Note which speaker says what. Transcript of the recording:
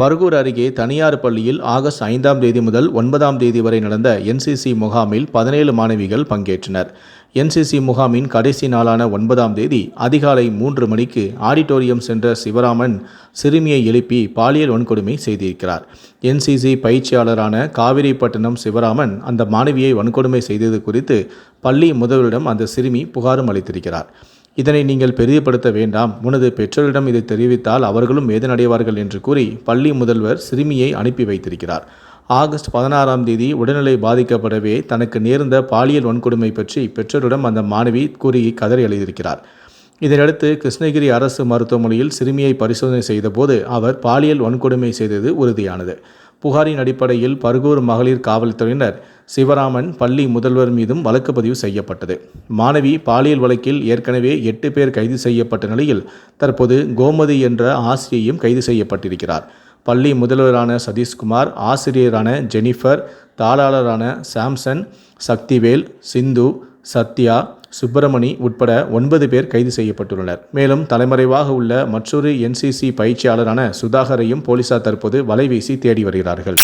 Speaker 1: பர்கூர் அருகே தனியார் பள்ளியில் ஆகஸ்ட் ஐந்தாம் தேதி முதல் ஒன்பதாம் தேதி வரை நடந்த என்சிசி முகாமில் பதினேழு மாணவிகள் பங்கேற்றனர். என்சிசி முகாமின் கடைசி நாளான ஒன்பதாம் தேதி அதிகாலை மூன்று மணிக்கு ஆடிட்டோரியம் சென்ற சிவராமன் சிறுமியை எழுப்பி பாலியல் வன்கொடுமை செய்திருக்கிறார். என்சிசி பயிற்சியாளரான காவிரிப்பட்டினம் சிவராமன் அந்த மாணவியை வன்கொடுமை செய்தது குறித்து பள்ளி முதல்வரிடம் அந்த சிறுமி புகாரும் அளித்திருக்கிறார். இதனை நீங்கள் பெரியப்படுத்த வேண்டாம். உனது பெற்றோரிடம் இதை தெரிவித்தால் அவர்களும் வேதனடைவார்கள் என்று கூறி பள்ளி முதல்வர் சிறுமியை அனுப்பி வைத்திருக்கிறார். ஆகஸ்ட் பதினாறாம் தேதி உடல்நிலை பாதிக்கப்படவே தனக்கு நேர்ந்த பாலியல் வன்கொடுமை பற்றி பெற்றோரிடம் அந்த மாணவி கூறி கதறி எழுதியிருக்கிறார் இதனையடுத்து கிருஷ்ணகிரி அரசு மருத்துவமனையில் சிறுமியை பரிசோதனை செய்தபோது அவர் பாலியல் வன்கொடுமை செய்தது உறுதியானது. புகாரின் அடிப்படையில் பர்கூர் மகளிர் காவல்துறையினர் சிவராமன் பள்ளி முதல்வர் மீதும் வழக்கு பதிவு செய்யப்பட்டது. மாணவி பாலியல் வழக்கில் ஏற்கனவே எட்டு பேர் கைது செய்யப்பட்ட நிலையில் தற்போது கோமதி என்ற ஆசிரியையும் கைது செய்யப்பட்டிருக்கிறார். பள்ளி முதல்வரான சதீஷ்குமார் ஆசிரியரான ஜெனிஃபர் தாளாளரான சாம்சன் சக்திவேல் சிந்து சத்யா சுப்பிரமணி உட்பட ஒன்பது பேர் கைது செய்யப்பட்டுள்ளனர். மேலும் தலைமறைவாக உள்ள மற்றொரு என்சிசி பயிற்சியாளரான சுதாகரையும் போலீசார் தற்போது வலைவீசி தேடி வருகிறார்கள்.